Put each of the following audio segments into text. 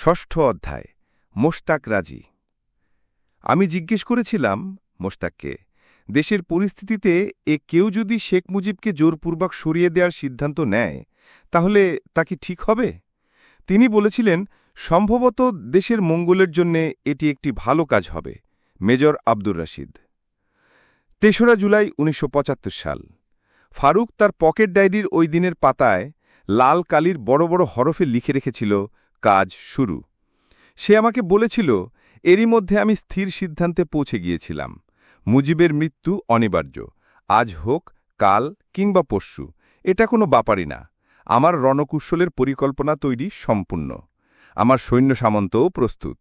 ষষ্ঠ অধ্যায়, মোশতাক রাজি। আমি জিজ্ঞেস করেছিলাম, মোশতাককে, দেশের পরিস্থিতিতে এ কেউ যদি শেখ মুজিবকে জোরপূর্বক সরিয়ে দেওয়ার সিদ্ধান্ত নেয়, তাহলে তা কি ঠিক হবে? তিনি বলেছিলেন, সম্ভবত দেশের মঙ্গলের জন্যে এটি একটি ভালো কাজ হবে, মেজর আব্দুর রাশিদ। তেসরা জুলাই উনিশশো পঁচাত্তর সাল। ফারুক তার পকেট ডায়েরির ওই দিনের পাতায় লাল কালির বড় বড় হরফে লিখে রেখেছিল কাজ শুরু। সে আমাকে বলেছিল, এরই মধ্যে আমি স্থির সিদ্ধান্তে পৌঁছে গিয়েছিলাম। মুজিবের মৃত্যু অনিবার্য। আজ হোক, কাল কিংবা পরশু, এটা কোনো ব্যাপারই না। আমার রণকুশলের পরিকল্পনা তৈরি সম্পূর্ণ। আমার সৈন্য সামন্তও প্রস্তুত।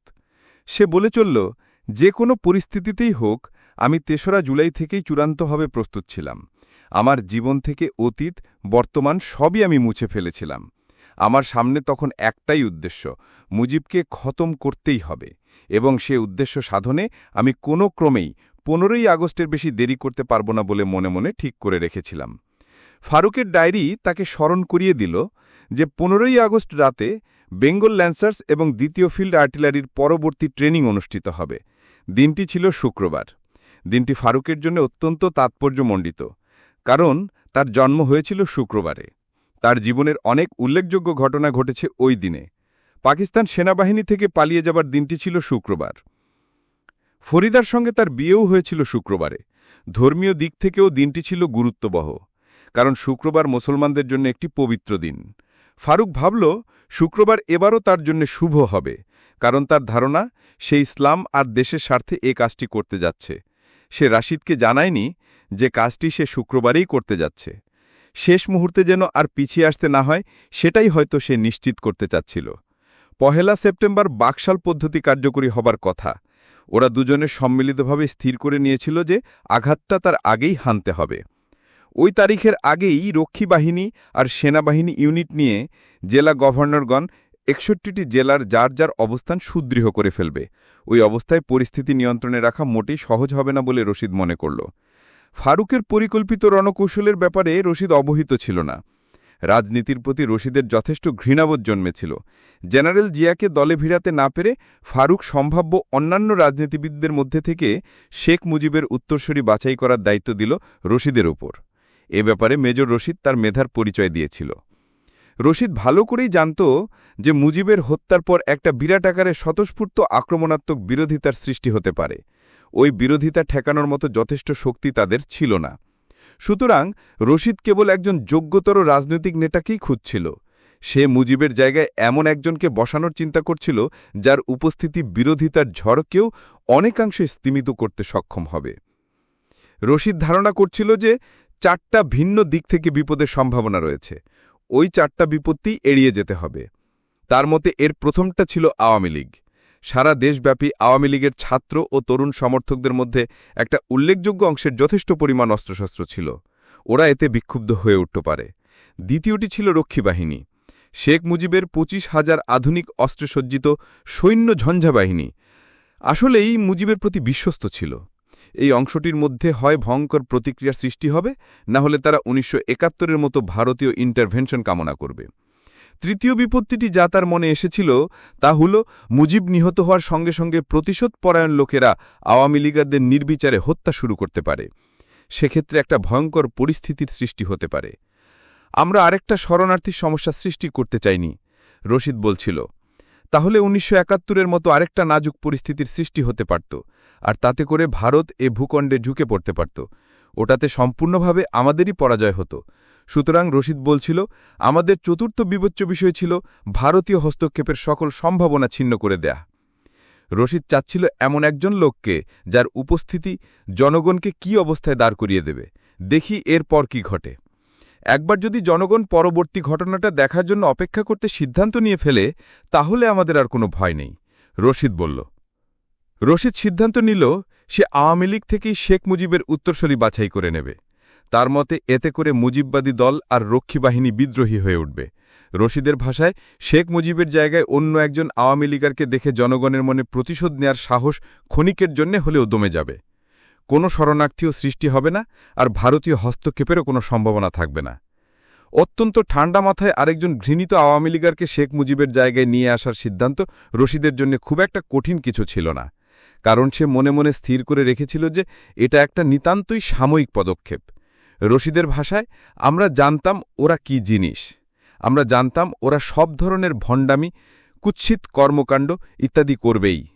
সে বলে চলল, যে কোনো পরিস্থিতিতেই হোক, আমি তেসরা জুলাই থেকেই চূড়ান্তভাবে প্রস্তুত ছিলাম। আমার জীবন থেকে অতীত, বর্তমান সবই আমি মুছে ফেলেছিলাম। আমার সামনে তখন একটাই উদ্দেশ্য, মুজিবকে খতম করতেই হবে। এবং সে উদ্দেশ্য সাধনে আমি কোনো ক্রমেই পনেরোই আগস্টের বেশি দেরি করতে পারব না বলে মনে মনে ঠিক করে রেখেছিলাম। ফারুকের ডায়েরি তাকে স্মরণ করিয়ে দিল যে পনেরোই আগস্ট রাতে বেঙ্গল ল্যান্সার্স এবং দ্বিতীয় ফিল্ড আর্টিলারির পরবর্তী ট্রেনিং অনুষ্ঠিত হবে। দিনটি ছিল শুক্রবার। দিনটি ফারুকের জন্য অত্যন্ত তাৎপর্যমণ্ডিত, কারণ তার জন্ম হয়েছিল শুক্রবারে। তার জীবনের অনেক উল্লেখযোগ্য ঘটনা ঘটেছে ওই দিনে। পাকিস্তান সেনাবাহিনী থেকে পালিয়ে যাবার দিনটি ছিল শুক্রবার। ফরিদার সঙ্গে তার বিয়েও হয়েছিল শুক্রবারে। ধর্মীয় দিক থেকেও দিনটি ছিল গুরুত্ববহ, কারণ শুক্রবার মুসলমানদের জন্য একটি পবিত্র দিন। ফারুক ভাবল, শুক্রবার এবারও তার জন্য শুভ হবে, কারণ তার ধারণা, সে ইসলাম আর দেশের স্বার্থে এ কাজটি করতে যাচ্ছে। সে রাশিদকে জানায়নি যে কাজটি সে শুক্রবারেই করতে যাচ্ছে। শেষ মুহূর্তে যেন আর পিছিয়ে আসতে না হয়, সেটাই হয়তো সে নিশ্চিত করতে চাচ্ছিল। পহেলা সেপ্টেম্বর বাকশাল পদ্ধতি কার্যকরী হবার কথা। ওরা দুজনে সম্মিলিতভাবে স্থির করে নিয়েছিল যে আঘাতটা তার আগেই হানতে হবে। ওই তারিখের আগেই রক্ষী বাহিনী আর সেনাবাহিনী ইউনিট নিয়ে জেলা গভর্নরগণ একষট্টিটি জেলার যার যার অবস্থান সুদৃঢ় করে ফেলবে। ওই অবস্থায় পরিস্থিতি নিয়ন্ত্রণে রাখা মোটেই সহজ হবে না বলে রশিদ মনে করল। ফারুকের পরিকল্পিত রণকৌশলের ব্যাপারে রশিদ অবহিত ছিল না। রাজনীতির প্রতি রশিদের যথেষ্ট ঘৃণাবোধ জন্মেছিল। জেনারেল জিয়াকে দলে ভিড়াতে না পেরে ফারুক সম্ভাব্য অন্যান্য রাজনীতিবিদদের মধ্যে থেকে শেখ মুজিবের উত্তরসূরি বাছাই করার দায়িত্ব দিল রশিদের ওপর। এ ব্যাপারে মেজর রশিদ তার মেধার পরিচয় দিয়েছিল। রশিদ ভালো করেই জানত যে মুজিবের হত্যার পর একটা বিরাট আকারে স্বতঃস্ফূর্ত আক্রমণাত্মক বিরোধিতার সৃষ্টি হতে পারে। ওই বিরোধিতা ঠেকানোর মতো যথেষ্ট শক্তি তাদের ছিল না। সুতরাং রশিদ কেবল একজন যোগ্যতর রাজনৈতিক নেতাকেই খুঁজছিল। সে মুজিবের জায়গায় এমন একজনকে বসানোর চিন্তা করছিল, যার উপস্থিতি বিরোধিতার ঝড়কেও অনেকাংশে স্তিমিত করতে সক্ষম হবে। রশিদ ধারণা করছিল যে চারটা ভিন্ন দিক থেকে বিপদের সম্ভাবনা রয়েছে। ওই চারটা বিপত্তি এড়িয়ে যেতে হবে। তার মতে এর প্রথমটা ছিল আওয়ামী লীগ। সারা দেশব্যাপী আওয়ামী লীগের ছাত্র ও তরুণ সমর্থকদের মধ্যে একটা উল্লেখযোগ্য অংশের যথেষ্ট পরিমাণ অস্ত্রশস্ত্র ছিল। ওরা এতে বিক্ষুব্ধ হয়ে উঠতে পারে। দ্বিতীয়টি ছিল রক্ষী বাহিনী। শেখ মুজিবের পঁচিশ হাজার আধুনিক অস্ত্রসজ্জিত সৈন্য ঝঞ্ঝা বাহিনী আসলেই মুজিবের প্রতি বিশ্বস্ত ছিল। এই অংশটির মধ্যে হয় ভয়ঙ্কর প্রতিক্রিয়ার সৃষ্টি হবে, না হলে তারা উনিশশো একাত্তরের মতো ভারতীয় ইন্টারভেনশন কামনা করবে। তৃতীয় বিপত্তিটি যা তার মনে এসেছিল তা হল মুজিব নিহত হওয়ার সঙ্গে সঙ্গে প্রতিশোধ পরায়ণ লোকেরা আওয়ামী লীগারদের নির্বিচারে হত্যা শুরু করতে পারে। সেক্ষেত্রে একটা ভয়ঙ্কর পরিস্থিতির সৃষ্টি হতে পারে। আমরা আরেকটা শরণার্থীর সমস্যা সৃষ্টি করতে চাইনি, রশিদ বলছিল। তাহলে উনিশশো একাত্তরের মতো আরেকটা নাজুক পরিস্থিতির সৃষ্টি হতে পারত, আর তাতে করে ভারত এ ভূখণ্ডে ঝুঁকে পড়তে পারত। ওটাতে সম্পূর্ণভাবে আমাদেরই পরাজয় হতো। সুতরাং রশিদ বলছিল, আমাদের চতুর্থ বিবেচ্য বিষয় ছিল ভারতীয় হস্তক্ষেপের সকল সম্ভাবনা ছিন্ন করে দেয়া। রশিদ চাচ্ছিল এমন একজন লোককে যার উপস্থিতি জনগণকে কি অবস্থায় দাঁড় করিয়ে দেবে। দেখি এরপর কি ঘটে। একবার যদি জনগণ পরবর্তী ঘটনাটা দেখার জন্য অপেক্ষা করতে সিদ্ধান্ত নিয়ে ফেলে, তাহলে আমাদের আর কোনো ভয় নেই, রশিদ বলল। রশিদ সিদ্ধান্ত নিল, সে আওয়ামী লীগ থেকেই শেখ মুজিবের উত্তরসরি বাছাই করে নেবে। তার মতে এতে করে মুজিববাদী দল আর রক্ষী বাহিনী বিদ্রোহী হয়ে উঠবে। রশিদের ভাষায়, শেখ মুজিবের জায়গায় অন্য একজন আওয়ামী লীগারকে দেখে জনগণের মনে প্রতিশোধ নেয়ার সাহস ক্ষণিকের জন্যে হলেও দমে যাবে। কোনো শরণার্থীও সৃষ্টি হবে না আর ভারতীয় হস্তক্ষেপেরও কোনো সম্ভাবনা থাকবে না। অত্যন্ত ঠান্ডা মাথায় আরেকজন ঘৃণিত আওয়ামী লীগারকে শেখ মুজিবের জায়গায় নিয়ে আসার সিদ্ধান্ত রশিদের জন্য খুব একটা কঠিন কিছু ছিল না। কারণ সে মনে মনে স্থির করে রেখেছিল যে এটা একটা নিতান্তই সাময়িক পদক্ষেপ। রশিদের ভাষায়, আমরা জানতাম ওরা কি জিনিস। আমরা জানতাম ওরা সব ধরনের ভণ্ডামি, কুৎসিত কর্মকাণ্ড ইত্যাদি করবেই।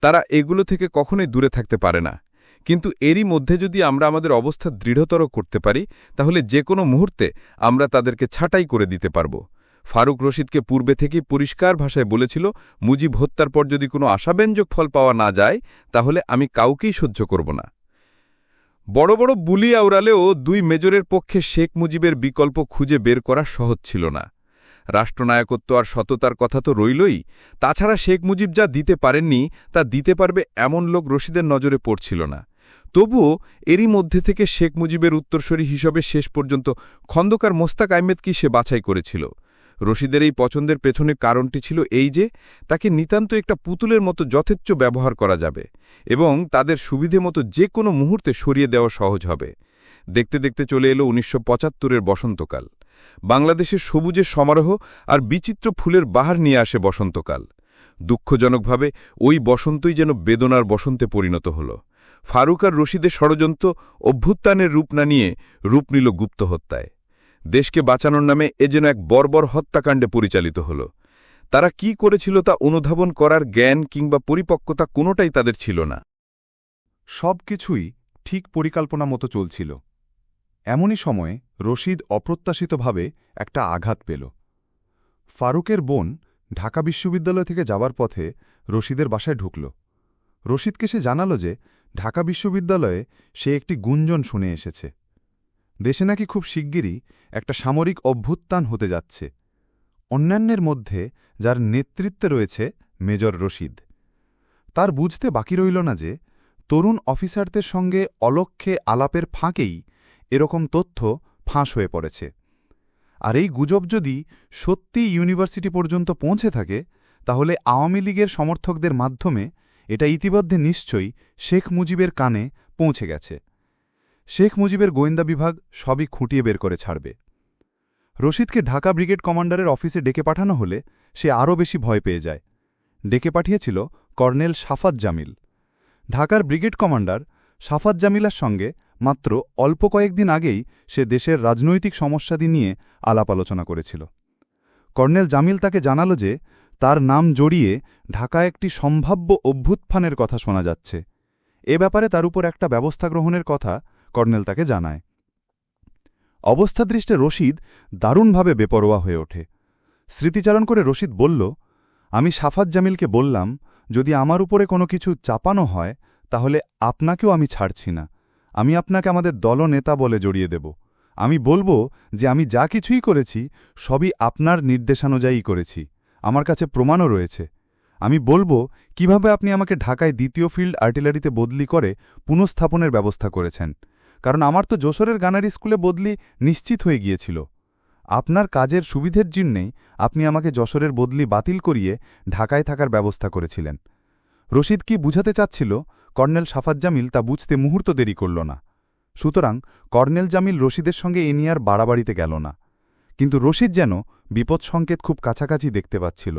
তারা এগুলো থেকে কখনোই দূরে থাকতে পারে না। কিন্তু এরই মধ্যে যদি আমরা আমাদের অবস্থা দৃঢ়তর করতে পারি, তাহলে যে কোনো মুহূর্তে আমরা তাদেরকে ছাঁটাই করে দিতে পারব। ফারুক রশিদকে পূর্বে থেকেই পরিষ্কার ভাষায় বলেছিল, মুজিব হত্যার পর যদি কোনো আশাব্যঞ্জক ফল পাওয়া না যায়, তাহলে আমি কাউকেই সহ্য করব না। বড় বড় বুলি আওড়ালেও দুই মেজরের পক্ষে শেখ মুজিবের বিকল্প খুঁজে বের করা সহজ ছিল না। রাষ্ট্রনায়কত্ব আর সততার কথা তো রইলই। তাছাড়া শেখ মুজিব যা দিতে পারেননি, তা দিতে পারবে এমন লোক রশিদের নজরে পড়ছিল না। তবুও এরই মধ্যে থেকে শেখ মুজিবের উত্তরসরী হিসেবে শেষ পর্যন্ত খন্দকার মোস্তাক আহমেদকেই সে বাছাই করেছিল? রশিদের এই পছন্দের পেছনে কারণটি ছিল এই যে, তাকে নিতান্ত একটা পুতুলের মতো যথেচ্ছ ব্যবহার করা যাবে এবং তাদের সুবিধে মতো যে কোনো মুহূর্তে সরিয়ে দেওয়া সহজ হবে। দেখতে দেখতে চলে এলো উনিশশো পঁচাত্তরের বসন্তকাল। বাংলাদেশের সবুজের সমারোহ আর বিচিত্র ফুলের বাহার নিয়ে আসে বসন্তকাল। দুঃখজনকভাবে ওই বসন্তই যেন বেদনার বসন্তে পরিণত হল। ফারুক আর রশিদের ষড়যন্ত্র অভ্যুত্থানের রূপ না নিয়ে রূপ নিল গুপ্ত হত্যায়। দেশকে বাঁচানোর নামে এ যেন এক বর্বর হত্যাকাণ্ডে পরিচালিত হল। তারা কি করেছিল তা অনুধাবন করার জ্ঞান কিংবা পরিপক্কতা কোনোটাই তাদের ছিল না। সব কিছুই ঠিক পরিকল্পনা মতো চলছিল। এমনই সময়ে রশিদ অপ্রত্যাশিতভাবে একটা আঘাত পেল। ফারুকের বোন ঢাকা বিশ্ববিদ্যালয় থেকে যাবার পথে রশিদের বাসায় ঢুকল। রশিদকে সে জানালো যে ঢাকা বিশ্ববিদ্যালয়ে সে একটি গুঞ্জন শুনে এসেছে। দেশে নাকি খুব শিগগিরই একটা সামরিক অভ্যুত্থান হতে যাচ্ছে। অন্যান্যের মধ্যে যার নেতৃত্বে রয়েছে মেজর রশিদ। তার বুঝতে বাকি রইল না যে, তরুণ অফিসারদের সঙ্গে অলক্ষ্যে আলাপের ফাঁকেই এরকম তথ্য ফাঁস হয়ে পড়েছে। আর এই গুজব যদি সত্যি ইউনিভার্সিটি পর্যন্ত পৌঁছে থাকে, তাহলে আওয়ামী লীগের সমর্থকদের মাধ্যমে এটা ইতিমধ্যে নিশ্চয়ই শেখ মুজিবের কানে পৌঁছে গেছে। শেখ মুজিবের গোয়েন্দা বিভাগ সবই খুঁটিয়ে বের করে ছাড়বে। রশিদকে ঢাকা ব্রিগেড কমান্ডারের অফিসে ডেকে পাঠানো হলে সে আরও বেশি ভয় পেয়ে যায়। ডেকে পাঠিয়েছিল কর্নেল সাফাত জামিল। ঢাকার ব্রিগেড কমান্ডার সাফাত জামিলার সঙ্গে মাত্র অল্প কয়েকদিন আগেই সে দেশের রাজনৈতিক সমস্যাদি নিয়ে আলাপ আলোচনা করেছিল। কর্নেল জামিল তাকে জানালো যে তার নাম জড়িয়ে ঢাকা একটি সম্ভাব্য অভ্যুত্থানের কথা শোনা যাচ্ছে। এ ব্যাপারে তার উপর একটা ব্যবস্থা গ্রহণের কথা কর্নেল তাকে জানায়। অবস্থাদৃষ্টে রশিদ দারুণভাবে বেপরোয়া হয়ে ওঠে। স্মৃতিচারণ করে রশিদ বলল, আমি সাফাত জামিলকে বললাম, যদি আমার উপরে কোনো কিছু চাপানো হয়, তাহলে আপনাকেও আমি ছাড়ছি না। আমি আপনাকে আমাদের দলনেতা বলে জড়িয়ে দেব। আমি বলব যে আমি যা কিছুই করেছি, সবই আপনার নির্দেশানুযায়ী করেছি। আমার কাছে প্রমাণও রয়েছে। আমি বলব, কীভাবে আপনি আমাকে ঢাকায় দ্বিতীয় ফিল্ড আর্টিলারিতে বদলি করে পুনঃস্থাপনের ব্যবস্থা করেছেন? কারণ আমার তো যশোরের গানারি স্কুলে বদলি নিশ্চিত হয়ে গিয়েছিল। আপনার কাজের সুবিধের জন্যেই আপনি আমাকে যশোরের বদলি বাতিল করিয়ে ঢাকায় থাকার ব্যবস্থা করেছিলেন। রশিদ কি বুঝাতে চাচ্ছিল, কর্নেল সাফাত জামিল তা বুঝতে মুহূর্ত দেরি করল না। সুতরাং কর্নেল জামিল রশিদের সঙ্গে এ নিয়ে আর বাড়াবাড়িতে গেল না। কিন্তু রশিদ যেন বিপদ সংকেত খুব কাছাকাছি দেখতে পাচ্ছিল।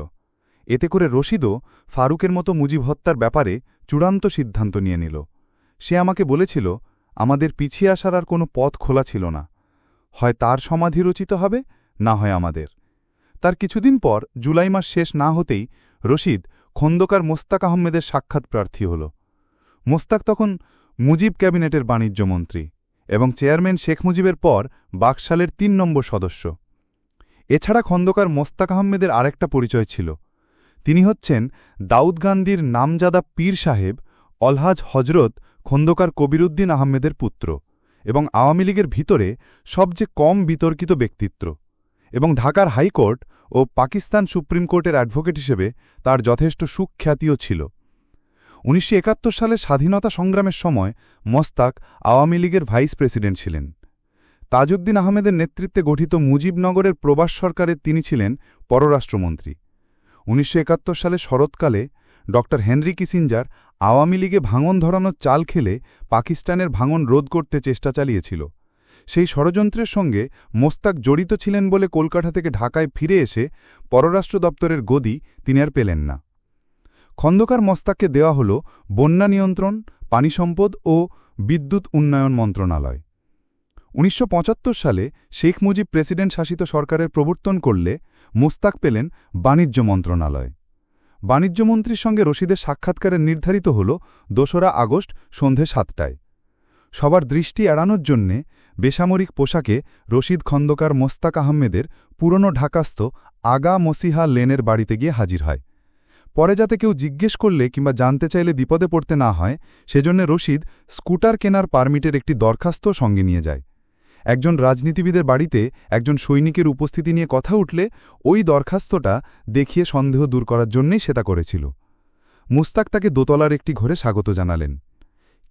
এতে করে রশিদও ফারুকের মতো মুজিব হত্যার ব্যাপারে চূড়ান্ত সিদ্ধান্ত নিয়ে নিল। সে আমাকে বলেছিল আমাদের পিছিয়ে আসার আর কোনো পথ খোলা ছিল না। হয় তার সমাধি রচিত হবে, না হয় আমাদের। তার কিছুদিন পর, জুলাই মাস শেষ না হতেই রশিদ খন্দকার মোস্তাক আহমেদের সাক্ষাৎ প্রার্থী হল। মোস্তাক তখন মুজিব ক্যাবিনেটের বাণিজ্যমন্ত্রী এবং চেয়ারম্যান শেখ মুজিবের পর বাকশালের তিন নম্বর সদস্য। এছাড়া খন্দকার মোস্তাক আহমেদের আরেকটা পরিচয় ছিল। তিনি হচ্ছেন দাউদ গান্ধীর নামজাদা পীর সাহেব অলহাজ হজরত খন্দকার কবিরুদ্দিন আহমেদের পুত্র এবং আওয়ামী লীগের ভিতরে সবচেয়ে কম বিতর্কিত ব্যক্তিত্ব এবং ঢাকার হাইকোর্ট ও পাকিস্তান সুপ্রিম কোর্টের অ্যাডভোকেট হিসেবে তার যথেষ্ট সুখ্যাতিও ছিল। উনিশশো একাত্তর সালে স্বাধীনতা সংগ্রামের সময় মস্তাক আওয়ামী লীগের ভাইস প্রেসিডেন্ট ছিলেন। তাজউদ্দিন আহমেদের নেতৃত্বে গঠিত মুজিবনগরের প্রবাস সরকারের তিনি ছিলেন পররাষ্ট্রমন্ত্রী। উনিশশো একাত্তর সালে শরৎকালে ড. হেনরি কিসিঞ্জার আওয়ামী লীগে ভাঙন ধরানোর চাল খেলে পাকিস্তানের ভাঙন রোধ করতে চেষ্টা চালিয়েছিল। সেই ষড়যন্ত্রের সঙ্গে মোস্তাক জড়িত ছিলেন বলে কলকাতা থেকে ঢাকায় ফিরে এসে পররাষ্ট্র দপ্তরের গদি তিনি আর পেলেন না। খন্দকার মোস্তাককে দেওয়া হল বন্যা নিয়ন্ত্রণ, পানি সম্পদ ও বিদ্যুৎ উন্নয়ন মন্ত্রণালয়। উনিশশো পঁচাত্তর সালে শেখ মুজিব প্রেসিডেন্ট শাসিত সরকারের প্রবর্তন করলে মোস্তাক পেলেন বাণিজ্য মন্ত্রণালয়। বাণিজ্যমন্ত্রীর সঙ্গে রশিদের সাক্ষাৎকারের নির্ধারিত হল দোসরা আগস্ট সন্ধে সাতটায়। সবার দৃষ্টি এড়ানোর জন্যে বেসামরিক পোশাকে রশিদ খন্দকার মোস্তাক আহমেদের পুরনো ঢাকাস্থ আগা মসিহা লেনের বাড়িতে গিয়ে হাজির হয়। পরে যাতে কেউ জিজ্ঞেস করলে কিংবা জানতে চাইলে বিপদে পড়তে না হয়, সেজন্য রশিদ স্কুটার কেনার পারমিটের একটি দরখাস্ত সঙ্গে নিয়ে যায়। একজন রাজনীতিবিদের বাড়িতে একজন সৈনিকের উপস্থিতি নিয়ে কথা উঠলে ওই দরখাস্তটা দেখিয়ে সন্দেহ দূর করার জন্যেই সেটা করেছিল। মুস্তাক তাকে দোতলার একটি ঘরে স্বাগত জানালেন।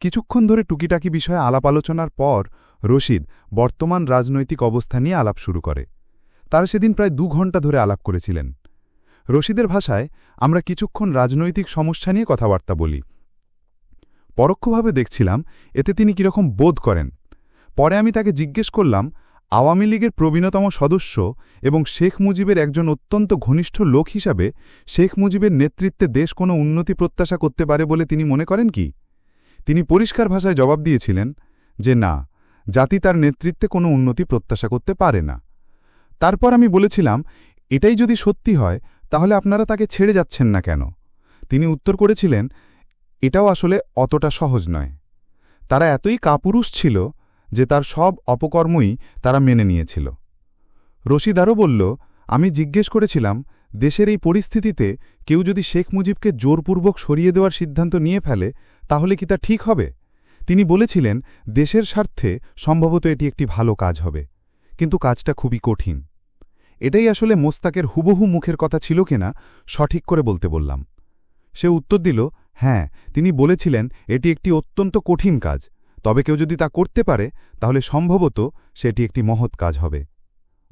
কিছুক্ষণ ধরে টুকিটাকি বিষয়ে আলাপ আলোচনার পর রশিদ বর্তমান রাজনৈতিক অবস্থা নিয়ে আলাপ শুরু করে। তারা সেদিন প্রায় দু ঘণ্টা ধরে আলাপ করেছিলেন। রশিদের ভাষায় আমরা কিছুক্ষণ রাজনৈতিক সমস্যা নিয়ে কথাবার্তা বলি। পরোক্ষভাবে দেখছিলাম এতে তিনি কীরকম বোধ করেন। পরে আমি তাকে জিজ্ঞেস করলাম, আওয়ামী লীগের প্রবীণতম সদস্য এবং শেখ মুজিবের একজন অত্যন্ত ঘনিষ্ঠ লোক হিসাবে শেখ মুজিবের নেতৃত্বে দেশ কোনো উন্নতি প্রত্যাশা করতে পারে বলে তিনি মনে করেন কি? তিনি পরিষ্কার ভাষায় জবাব দিয়েছিলেন যে না, জাতি তার নেতৃত্বে কোনো উন্নতি প্রত্যাশা করতে পারে না। তারপর আমি বলেছিলাম, এটাই যদি সত্যি হয়, তাহলে আপনারা তাকে ছেড়ে যাচ্ছেন না কেন? তিনি উত্তর করেছিলেন, এটাও আসলে অতটা সহজ নয়। তারা এতই কাপুরুষ ছিল যে তার সব অপকর্মই তারা মেনে নিয়েছিল। রশিদ আরও বলল, আমি জিজ্ঞেস করেছিলাম, দেশের এই পরিস্থিতিতে কেউ যদি শেখ মুজিবকে জোরপূর্বক সরিয়ে দেওয়ার সিদ্ধান্ত নিয়ে ফেলে, তাহলে কি তা ঠিক হবে? তিনি বলেছিলেন, দেশের স্বার্থে সম্ভবত এটি একটি ভালো কাজ হবে, কিন্তু কাজটা খুবই কঠিন। এটাই আসলে মোস্তাকের হুবহু মুখের কথা ছিল কিনা সঠিক করে বলতে বললাম। সে উত্তর দিল হ্যাঁ তিনি বলেছিলেন, এটি একটি অত্যন্ত কঠিন কাজ। তবে কেউ যদি তা করতে পারে, তাহলে সম্ভবত সেটি একটি মহৎ কাজ হবে।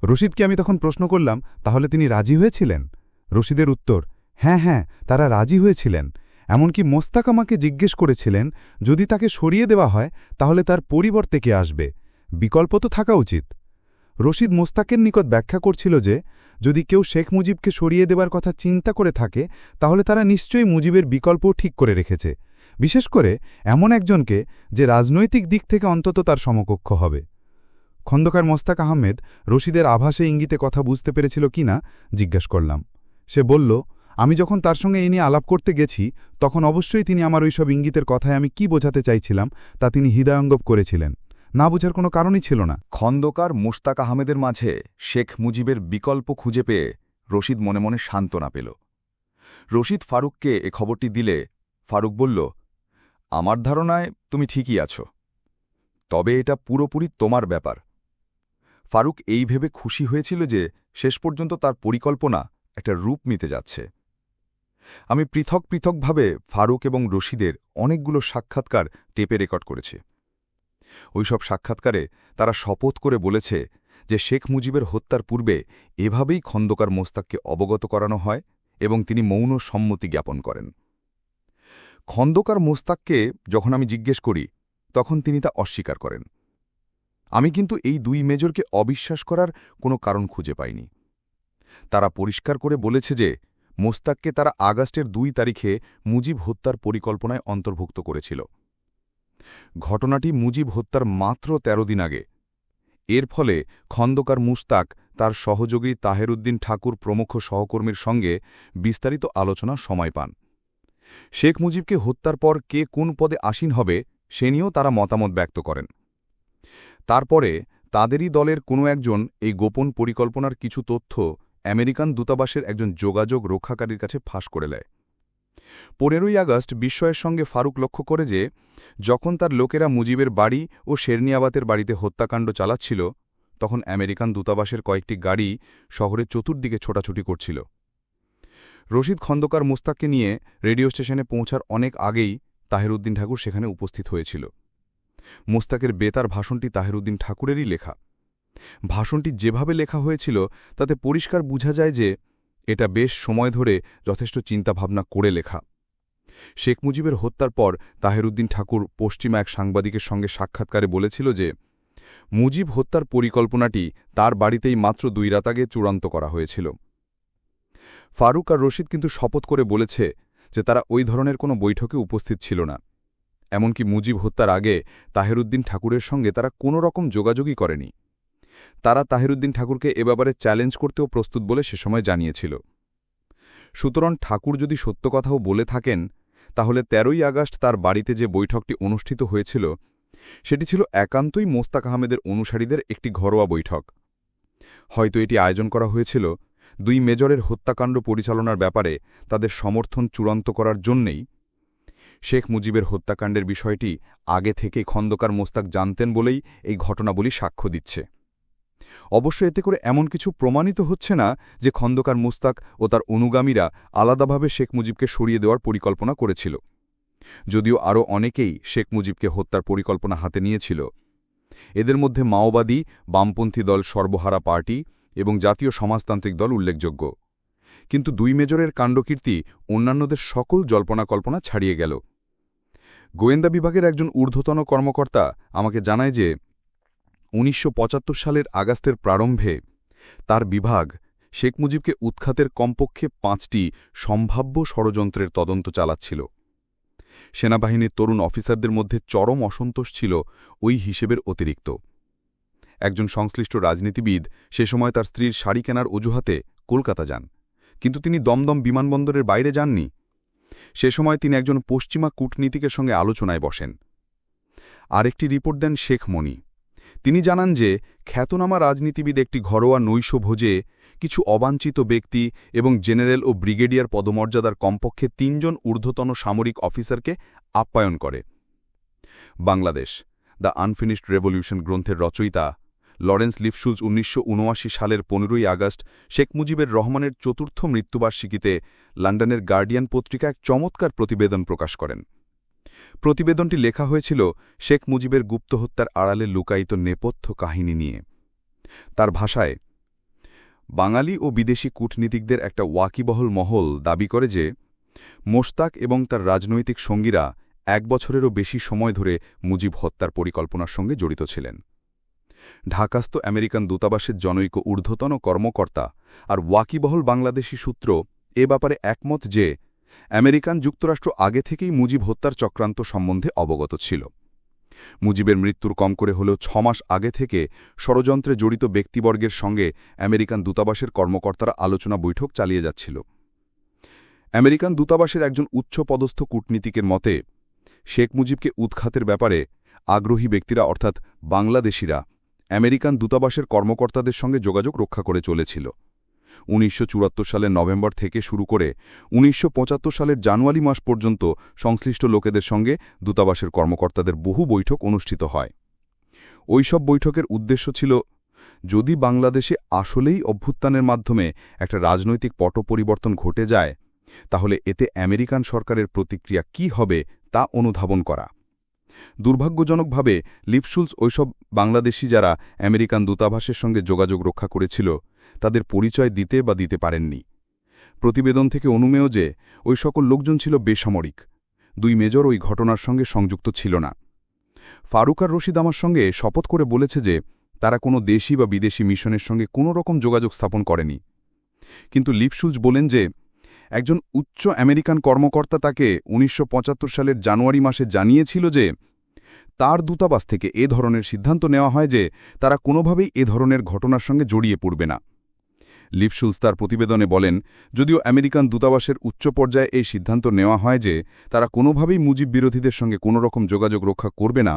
রশিদকে আমি তখন প্রশ্ন করলাম, তাহলে তিনি রাজি হয়েছিলেন? রশিদের উত্তর হ্যাঁ হ্যাঁ তারা রাজি হয়েছিলেন। এমনকি মোস্তাক আমাকে জিজ্ঞেস করেছিলেন, যদি তাকে সরিয়ে দেওয়া হয়, তাহলে তার পরিবর্তে কে আসবে? বিকল্প তো থাকা উচিত। রশিদ মোস্তাকের নিকট ব্যাখ্যা করছিল যে, যদি কেউ শেখ মুজিবকে সরিয়ে দেবার কথা চিন্তা করে থাকে, তাহলে তারা নিশ্চয়ই মুজিবের বিকল্পও ঠিক করে রেখেছে। বিশেষ করে এমন একজনকে যে রাজনৈতিক দিক থেকে অন্তত তার সমকক্ষ হবে। খন্দকার মোস্তাক আহমেদ রশিদের আভাসে ইঙ্গিতে কথা বুঝতে পেরেছিল কিনা জিজ্ঞাসা করলাম। সে বলল, আমি যখন তার সঙ্গে এ নিয়ে আলাপ করতে গেছি, তখন অবশ্যই তিনি আমার ওইসব ইঙ্গিতের কথায় আমি কি বোঝাতে চাইছিলাম তা তিনি হৃদয়ঙ্গব করেছিলেন। না বোঝার কোনো কারণই ছিল না। খন্দকার মোশতাক আহমেদের মাঝে শেখ মুজিবের বিকল্প খুঁজে পেয়ে রশিদ মনে মনে সান্ত্বনা পেল। রশিদ ফারুককে এ খবরটি দিলে ফারুক বলল আমার ধারণায় তুমি ঠিকই আছো। তবে এটা পুরোপুরি তোমার ব্যাপার। ফারুক এই ভেবে খুশি হয়েছিল যে শেষ পর্যন্ত তার পরিকল্পনা একটা রূপ নিতে যাচ্ছে। আমি পৃথক পৃথকভাবে ফারুক এবং রশিদের অনেকগুলো সাক্ষাৎকার টেপে রেকর্ড করেছি। ওইসব সাক্ষাৎকারে তারা শপথ করে বলেছে যে শেখ মুজিবের হত্যার পূর্বে এভাবেই খন্দকার মোস্তাককে অবগত করানো হয় এবং তিনি মৌন সম্মতি জ্ঞাপন করেন। খন্দকার মোস্তাককে যখন আমি জিজ্ঞেস করি, তখন তিনি তা অস্বীকার করেন। আমি কিন্তু এই দুই মেজরকে অবিশ্বাস করার কোনো কারণ খুঁজে পাইনি। তারা পরিষ্কার করে বলেছে যে, মোস্তাককে তারা আগস্টের দুই তারিখে মুজিব হত্যার পরিকল্পনায় অন্তর্ভুক্ত করেছিল। ঘটনাটি মুজিব হত্যার মাত্র ১৩ দিন আগে। এর ফলে খন্দকার মুস্তাক তার সহযোগী তাহেরুদ্দিন ঠাকুর প্রমুখ সহকর্মীর সঙ্গে বিস্তারিত আলোচনা সময় পান। শেখ মুজিবকে হত্যার পর কে কোন পদে আসীন হবে, সে নিয়েও তারা মতামত ব্যক্ত করেন। তারপরে তাদেরই দলের কোনো একজন এই গোপন পরিকল্পনার কিছু তথ্য আমেরিকান দূতাবাসের একজন যোগাযোগ রক্ষাকারীর কাছে ফাঁস করে দেয়। পনেরোই আগস্ট বিস্ময়ের সঙ্গে ফারুক লক্ষ্য করে যে, যখন তার লোকেরা মুজিবের বাড়ি ও শেরনিয়াবাতের বাড়িতে হত্যাকাণ্ড চালাচ্ছিল, তখন আমেরিকান দূতাবাসের কয়েকটি গাড়ি শহরের চতুর্দিকে ছোটাছুটি করছিল। রশিদ খন্দকার মুস্তাককে নিয়ে রেডিও স্টেশনে পৌঁছার অনেক আগেই তাহেরুদ্দিন ঠাকুর সেখানে উপস্থিত হয়েছিল। মোস্তাকের বেতার ভাষণটি তাহেরুদ্দিন ঠাকুরেরই লেখা। ভাষণটি যেভাবে লেখা হয়েছিল, তাতে পরিষ্কার বোঝা যায় যে এটা বেশ সময় ধরে যথেষ্ট চিন্তাভাবনা করে লেখা। শেখ মুজিবের হত্যার পর তাহেরুদ্দিন ঠাকুর পশ্চিমা এক সাংবাদিকের সঙ্গে সাক্ষাৎকারে বলেছিল যে, মুজিব হত্যার পরিকল্পনাটি তার বাড়িতেই মাত্র দুই রাত আগে চূড়ান্ত করা হয়েছিল। ফারুক আর রশিদ কিন্তু শপথ করে বলেছে যে তারা ওই ধরনের কোনো বৈঠকে উপস্থিত ছিল না। এমনকি মুজিব হত্যার আগে তাহেরুদ্দিন ঠাকুরের সঙ্গে তারা কোনো রকম যোগাযোগই করেনি। তারা তাহেরুদ্দিন ঠাকুরকে এ ব্যাপারে চ্যালেঞ্জ করতেও প্রস্তুত বলে সে সময় জানিয়েছিল। সুতরাং ঠাকুর যদি সত্য কথাও বলে থাকেন, তাহলে তেরোই আগস্ট তার বাড়িতে যে বৈঠকটি অনুষ্ঠিত হয়েছিল, সেটি ছিল একান্তই মোস্তাক আহমেদের অনুসারীদের একটি ঘরোয়া বৈঠক। হয়তো এটি আয়োজন করা হয়েছিল দুই মেজরের হত্যাকাণ্ড পরিচালনার ব্যাপারে তাদের সমর্থন চূড়ান্ত করার জন্যেই শেখ মুজিবের হত্যাকাণ্ডের বিষয়টি আগে থেকে খন্দকার মোস্তাক জানতেন বলেই এই ঘটনাবলী সাক্ষ্য দিচ্ছে। অবশ্য এতে করে এমন কিছু প্রমাণিত হচ্ছে না যে খন্দকার মুস্তাক ও তার অনুগামীরা আলাদাভাবে শেখ মুজিবকে সরিয়ে দেওয়ার পরিকল্পনা করেছিল। যদিও আরও অনেকেই শেখ মুজিবকে হত্যার পরিকল্পনা হাতে নিয়েছিল। এদের মধ্যে মাওবাদী, বামপন্থী দল সর্বহারা পার্টি এবং জাতীয় সমাজতান্ত্রিক দল উল্লেখযোগ্য। কিন্তু দুই মেজরের কাণ্ডকীর্তি অন্যান্যদের সকল জল্পনা কল্পনা ছাড়িয়ে গেল। গোয়েন্দা বিভাগের একজন ঊর্ধ্বতন কর্মকর্তা আমাকে জানায় যে, উনিশশো পঁচাত্তর সালের আগস্টের প্রারম্ভে তার বিভাগ শেখ মুজিবকে উৎখাতের কমপক্ষে পাঁচটি সম্ভাব্য ষড়যন্ত্রের তদন্ত চালাচ্ছিল। সেনাবাহিনীর তরুণ অফিসারদের মধ্যে চরম অসন্তোষ ছিল ওই হিসেবের অতিরিক্ত। একজন সংশ্লিষ্ট রাজনীতিবিদ সে সময় তার স্ত্রীর শাড়ি কেনার অজুহাতে কলকাতা যান। কিন্তু তিনি দমদম বিমানবন্দরের বাইরে যাননি। সে সময় তিনি একজন পশ্চিমা কূটনীতিকের সঙ্গে আলোচনায় বসেন। আরেকটি রিপোর্ট দেন শেখ মনি। তিনি জানান যে, খ্যাতনামা রাজনীতিবিদ একটি ঘরোয়া নৈশ ভোজে কিছু অবাঞ্ছিত ব্যক্তি এবং জেনারেল ও ব্রিগেডিয়ার পদমর্যাদার কমপক্ষে তিনজন ঊর্ধ্বতন সামরিক অফিসারকে আপ্যায়ন করে। বাংলাদেশ, দ্য আনফিনিশড রেভলিউশন গ্রন্থের রচয়িতা লরেন্স লিফশুলস উনিশশো উনআশি সালের পনেরোই আগস্ট শেখ মুজিবের রহমানের চতুর্থ মৃত্যুবার্ষিকীতে লন্ডনের গার্ডিয়ান পত্রিকা এক চমৎকার প্রতিবেদন প্রকাশ করেন। প্রতিবেদনটি লেখা হয়েছিল শেখ মুজিবের গুপ্তহত্যার আড়ালে লুকায়িত নেপথ্য কাহিনী নিয়ে। তার ভাষায়, বাঙালি ও বিদেশি কূটনীতিকদের একটা ওয়াকিবহল মহল দাবি করে যে, মোশতাক এবং তার রাজনৈতিক সঙ্গীরা এক বছরেরও বেশি সময় ধরে মুজিব হত্যার পরিকল্পনার সঙ্গে জড়িত ছিলেন। ঢাকাস্থ আমেরিকান দূতাবাসের জনৈক ঊর্ধ্বতন কর্মকর্তা আর ওয়াকিবহল বাংলাদেশি সূত্র এ ব্যাপারে একমত যে, আমেরিকান যুক্তরাষ্ট্র আগে থেকেই মুজিব হত্যার চক্রান্ত সম্বন্ধে অবগত ছিল। মুজিবের মৃত্যুর কম করে হলেও ছমাস আগে থেকে ষড়যন্ত্রে জড়িত ব্যক্তিবর্গের সঙ্গে আমেরিকান দূতাবাসের কর্মকর্তারা আলোচনা বৈঠক চালিয়ে যাচ্ছিল। আমেরিকান দূতাবাসের একজন উচ্চপদস্থ কূটনীতিকের মতে, শেখ মুজিবকে উৎখাতের ব্যাপারে আগ্রহী ব্যক্তিরা অর্থাৎ বাংলাদেশিরা আমেরিকান দূতাবাসের কর্মকর্তাদের সঙ্গে যোগাযোগ রক্ষা করে চলেছিল। উনিশশো চুয়াত্তর সালের নভেম্বর থেকে শুরু করে উনিশশো পঁচাত্তর সালের জানুয়ারি মাস পর্যন্ত সংশ্লিষ্ট লোকেদের সঙ্গে দূতাবাসের কর্মকর্তাদের বহু বৈঠক অনুষ্ঠিত হয়। ওইসব বৈঠকের উদ্দেশ্য ছিল, যদি বাংলাদেশে আসলেই অভ্যুত্থানের মাধ্যমে একটা রাজনৈতিক পট পরিবর্তন ঘটে যায়, তাহলে এতে আমেরিকান সরকারের প্রতিক্রিয়া কি হবে তা অনুধাবন করা। দুর্ভাগ্যজনকভাবে লিপশুলস ওইসব বাংলাদেশি যারা আমেরিকান দূতাবাসের সঙ্গে যোগাযোগ রক্ষা করেছিল, তাদের পরিচয় দিতে বা দিতে পারেননি। প্রতিবেদন থেকে অনুমেয় যে, ওই সকল লোকজন ছিল বেসামরিক। দুই মেজর ওই ঘটনার সঙ্গে সংযুক্ত ছিল না। ফারুক আর রশিদ আমার সঙ্গে শপথ করে বলেছে যে, তারা কোনো দেশি বা বিদেশি মিশনের সঙ্গে কোনো রকম যোগাযোগ স্থাপন করেনি। কিন্তু লিপশুলস বলেন যে একজন উচ্চ আমেরিকান কর্মকর্তা তাকে উনিশশো পঁচাত্তর সালের জানুয়ারি মাসে জানিয়েছিল যে তার দূতাবাস থেকে এ ধরনের সিদ্ধান্ত নেওয়া হয় যে তারা কোনোভাবেই এ ধরনের ঘটনার সঙ্গে জড়িয়ে পড়বে না। লিপশুলস তার প্রতিবেদনে বলেন, যদিও আমেরিকান দূতাবাসের উচ্চ পর্যায়ে এই সিদ্ধান্ত নেওয়া হয় যে তারা কোনোভাবেই মুজিব বিরোধীদের সঙ্গে কোনো রকম যোগাযোগ রক্ষা করবে না,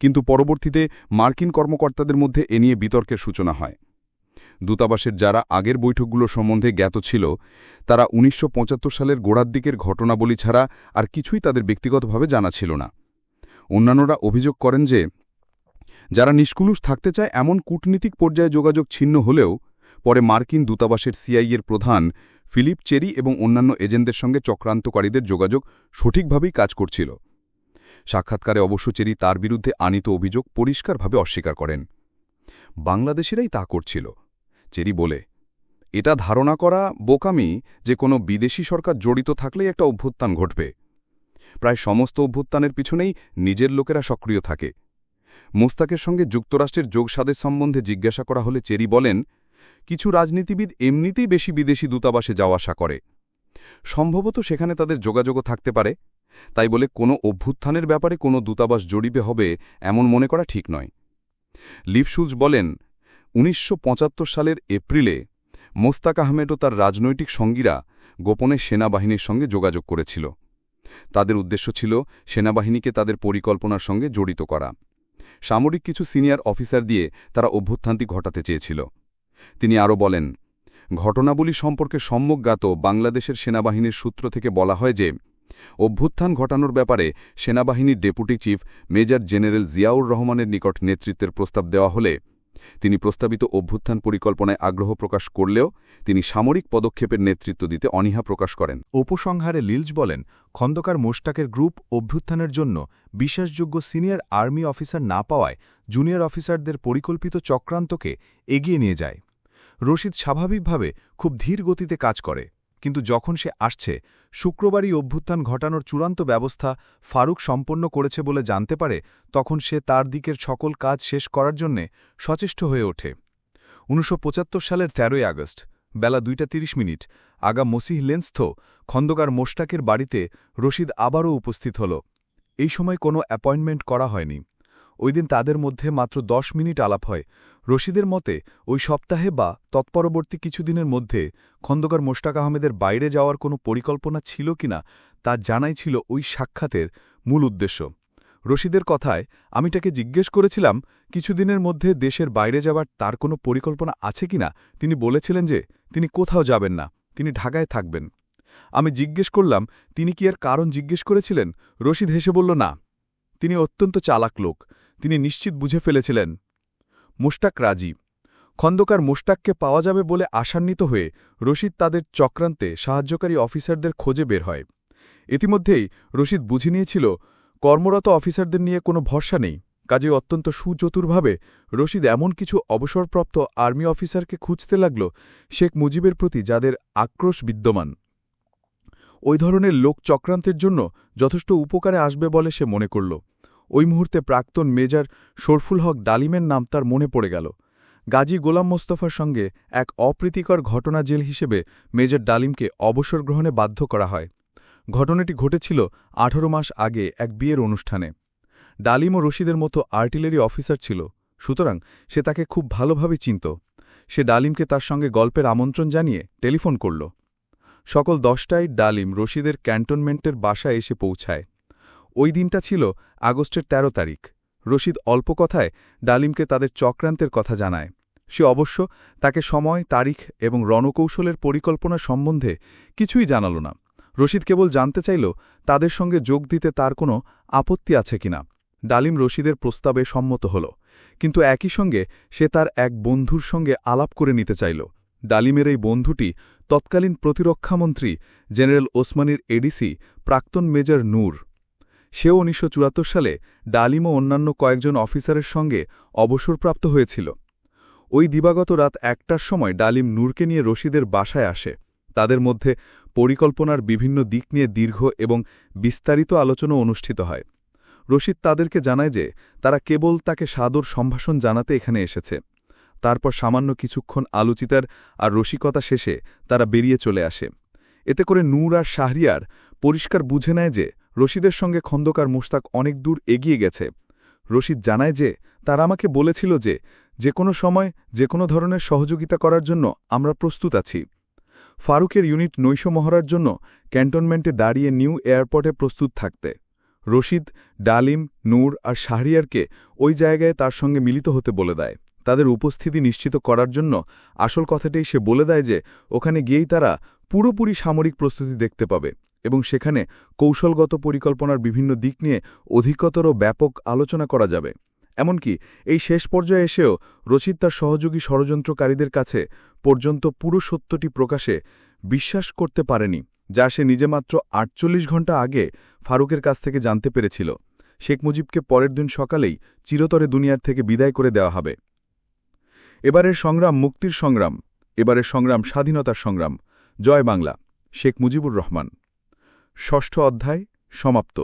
কিন্তু পরবর্তীতে মার্কিন কর্মকর্তাদের মধ্যে এ নিয়ে বিতর্কের সূচনা হয়। দূতাবাসের যারা আগের বৈঠকগুলো সম্বন্ধে জ্ঞাত ছিল, তারা উনিশশো পঁচাত্তর সালের গোড়ার দিকের ঘটনাবলী ছাড়া আর কিছুই তাদের ব্যক্তিগতভাবে জানা ছিল না। অন্যান্যরা অভিযোগ করেন যে, যারা নিষ্কুলুষ থাকতে চায় এমন কূটনীতিক পর্যায়ে যোগাযোগ ছিন্ন হলেও, পরে মার্কিন দূতাবাসের সিআইএর প্রধান ফিলিপ চেরি এবং অন্যান্য এজেন্টদের সঙ্গে চক্রান্তকারীদের যোগাযোগ সঠিকভাবেই কাজ করছিল। সাক্ষাৎকারে অবশ্য চেরি তার বিরুদ্ধে আনিত অভিযোগ পরিষ্কারভাবে অস্বীকার করেন। বাংলাদেশিরাই তা করছিল। চেরি বলে। এটা ধারণা করা বোকামি যে কোনো বিদেশি সরকার জড়িত থাকলেই একটা অভ্যুত্থান ঘটবে। প্রায় সমস্ত অভ্যুত্থানের পিছনেই নিজের লোকেরা সক্রিয় থাকে। মোস্তাকের সঙ্গে যুক্তরাষ্ট্রের যোগসাদের সম্বন্ধে জিজ্ঞাসা করা হলে চেরি বলেন, কিছু রাজনীতিবিদ এমনিতেই বেশি বিদেশি দূতাবাসে যাওয়া আসা করে। সম্ভবত সেখানে তাদের যোগাযোগও থাকতে পারে। তাই বলে কোনো অভ্যুত্থানের ব্যাপারে কোনো দূতাবাস জড়িবে হবে এমন মনে করা ঠিক নয়। লিপসুলজ বলেন উনিশশো পঁচাত্তর সালের এপ্রিলে মোস্তাক আহমেদ ও তার রাজনৈতিক সঙ্গীরা গোপনে সেনাবাহিনীর সঙ্গে যোগাযোগ করেছিল। তাদের উদ্দেশ্য ছিল সেনাবাহিনীকে তাদের পরিকল্পনার সঙ্গে জড়িত করা। সামরিক কিছু সিনিয়র অফিসার দিয়ে তারা অভ্যুত্থানটি ঘটাতে চেয়েছিল। তিনি আরও বলেন, ঘটনাবলী সম্পর্কে সম্যজ্ঞাত বাংলাদেশের সেনাবাহিনীর সূত্র থেকে বলা হয় যে, অভ্যুত্থান ঘটানোর ব্যাপারে সেনাবাহিনীর deputy chief major general Ziaur রহমানের নিকট নেতৃত্বের প্রস্তাব দেওয়া হলে তিনি প্রস্তাবিত অভ্যুত্থান পরিকল্পনায় আগ্রহ প্রকাশ করলেও তিনি সামরিক পদক্ষেপের নেতৃত্ব দিতে অনীহা প্রকাশ করেন। উপসংহারে লিলজ বলেন, খন্দকার মোশতাকের গ্রুপ অভ্যুত্থানের জন্য বিশ্বাসযোগ্য সিনিয়র আর্মি অফিসার না পাওয়ায় জুনিয়র অফিসারদের পরিকল্পিত চক্রান্তকে এগিয়ে নিয়ে যায়। রশিদ স্বাভাবিকভাবে খুব ধীর গতিতে কাজ করে। কিন্তু যখন সে আসছে, শুক্রবারই অভ্যুত্থান ঘটানোর চূড়ান্ত ব্যবস্থা ফারুক সম্পন্ন করেছে বলে জানতে পারে, তখন সে তার দিকের সকল কাজ শেষ করার জন্যে সচেষ্ট হয়ে ওঠে। উনিশশো পঁচাত্তর সালের তেরোই আগস্ট, বেলা দুইটা তিরিশ মিনিট, আগা মসিহ লেন্সথ, খন্দকার মোশতাকের বাড়িতে রশিদ আবারও উপস্থিত হল। এই সময় কোনো অ্যাপয়েন্টমেন্ট করা হয়নি। ওই দিন তাদের মধ্যে মাত্র দশ মিনিট আলাপ হয়। রশিদের মতে, ওই সপ্তাহে বা তৎপরবর্তী কিছুদিনের মধ্যে খন্দকার মোশতাক আহমেদের বাইরে যাওয়ার কোনো পরিকল্পনা ছিল কিনা তা জানাই ছিল ওই সাক্ষাতের মূল উদ্দেশ্য। রশিদের কথায়, আমি তাকে জিজ্ঞেস করেছিলাম, কিছুদিনের মধ্যে দেশের বাইরে যাবার তার কোনো পরিকল্পনা আছে কিনা? তিনি বলেছিলেন যে, তিনি কোথাও যাবেন না, তিনি ঢাকায় থাকবেন। আমি জিজ্ঞেস করলাম, তিনি কি এর কারণ জিজ্ঞেস করেছিলেন? রশিদ হেসে বলল, না। তিনি অত্যন্ত চালাক লোক। তিনি নিশ্চিত বুঝে ফেলেছিলেন। মোশতাক রাজি খন্দকার মোশতাককে পাওয়া যাবে বলে আশান্বিত হয়ে রশিদ তাদের চক্রান্তে সাহায্যকারী অফিসারদের খোঁজে বের হয়। ইতিমধ্যেই রশিদ বুঝে নিয়েছিল, কর্মরত অফিসারদের নিয়ে কোনো ভরসা নেই। কাজে অত্যন্ত সুচতুরভাবে রশিদ এমন কিছু অবসরপ্রাপ্ত আর্মি অফিসারকে খুঁজতে লাগল, শেখ মুজিবের প্রতি যাদের আক্রোশ বিদ্যমান। ওই ধরনের লোক চক্রান্তের জন্য যথেষ্ট উপকারে আসবে বলে সে মনে করল। ওই মুহূর্তে প্রাক্তন মেজর শরফুল হক ডালিমের নাম তার মনে পড়ে গেল। গাজী গোলাম মোস্তফার সঙ্গে এক অপ্রীতিকর ঘটনা জেল হিসেবে মেজর ডালিমকে অবসর গ্রহণে বাধ্য করা হয়। ঘটনাটি ঘটেছিল আঠারো মাস আগে এক বিয়ের অনুষ্ঠানে। ডালিম ও রশিদের মতো আর্টিলারি অফিসার ছিল, সুতরাং সে তাকে খুব ভালোভাবে চিনত। সে ডালিমকে তার সঙ্গে গল্পের আমন্ত্রণ জানিয়ে টেলিফোন করল। সকল দশটায় ডালিম রশিদের ক্যান্টনমেন্টের বাসায় এসে পৌঁছায়। ওই দিনটা ছিল আগস্টের ১৩ তারিখ। রশিদ অল্প কথায় ডালিমকে তাদের চক্রান্তের কথা জানায়। সে অবশ্য তাকে সময়, তারিখ এবং রণকৌশলের পরিকল্পনা সম্বন্ধে কিছুই জানাল না। রশিদ কেবল জানতে চাইল, তাদের সঙ্গে যোগ দিতে তার কোনো আপত্তি আছে কিনা ডালিম রশিদের প্রস্তাবে সম্মত হল, কিন্তু একই সঙ্গে সে তার এক বন্ধুর সঙ্গে আলাপ করে নিতে চাইল। ডালিমের এই বন্ধুটি তৎকালীন প্রতিরক্ষামন্ত্রী জেনারেল ওসমানীর এডিসি প্রাক্তন মেজর নূর। সেও উনিশশো সালে ডালিম ও অন্যান্য কয়েকজন অফিসারের সঙ্গে অবসরপ্রাপ্ত হয়েছিল। ওই দিবাগত রাত একটার সময় ডালিম নূরকে নিয়ে রশিদের বাসায় আসে। তাদের মধ্যে পরিকল্পনার বিভিন্ন দিক নিয়ে দীর্ঘ এবং বিস্তারিত আলোচনা অনুষ্ঠিত হয়। রশিদ তাদেরকে জানায় যে, তারা কেবল তাকে সাদর সম্ভাষণ জানাতে এখানে এসেছে। তারপর সামান্য কিছুক্ষণ আলোচিতার আর রসিকতা শেষে তারা বেরিয়ে চলে আসে। এতে করে নূর আর শাহরিয়ার পরিষ্কার বুঝে নেয় যে রশিদের সঙ্গে খন্দকার মুশতাক অনেক দূর এগিয়ে গেছে। রশিদ জানায় যে, তারা আমাকে বলেছিল যে যে কোনো সময়, যে কোনো ধরনের সহযোগিতা করার জন্য আমরা প্রস্তুত আছি। ফারুকের ইউনিট নৈশ মহড়ার জন্য ক্যান্টনমেন্টে দাঁড়িয়ে নিউ এয়ারপোর্টে প্রস্তুত থাকতে। রশিদ, ডালিম, নূর আর শাহরিয়ারকে ওই জায়গায় তার সঙ্গে মিলিত হতে বলে দেয়। তাদের উপস্থিতি নিশ্চিত করার জন্য আসল কথাটাই সে বলে দেয় যে, ওখানে গিয়েই তারা পুরোপুরি সামরিক প্রস্তুতি দেখতে পাবে। এবং সেখানে কৌশলগত পরিকল্পনার বিভিন্ন দিক নিয়ে অধিকতর ব্যাপক আলোচনা করা যাবে। এমনকি এই শেষ পর্যায়ে এসেও রচিত তার সহযোগী ষড়যন্ত্রকারীদের কাছে পর্যন্ত পুরো সত্যটি প্রকাশে বিশ্বাস করতে পারেনি, যা সে নিজে মাত্র আটচল্লিশ ঘণ্টা আগে ফারুকের কাছ থেকে জানতে পেরেছিল। শেখ মুজিবকে পরের দিন সকালেই চিরতরে দুনিয়ার থেকে বিদায় করে দেওয়া হবে। এবারের সংগ্রাম মুক্তির সংগ্রাম, এবারের সংগ্রাম স্বাধীনতার সংগ্রাম। জয় বাংলা, শেখ মুজিবুর রহমান। ষষ্ঠ অধ্যায় সমাপ্ত।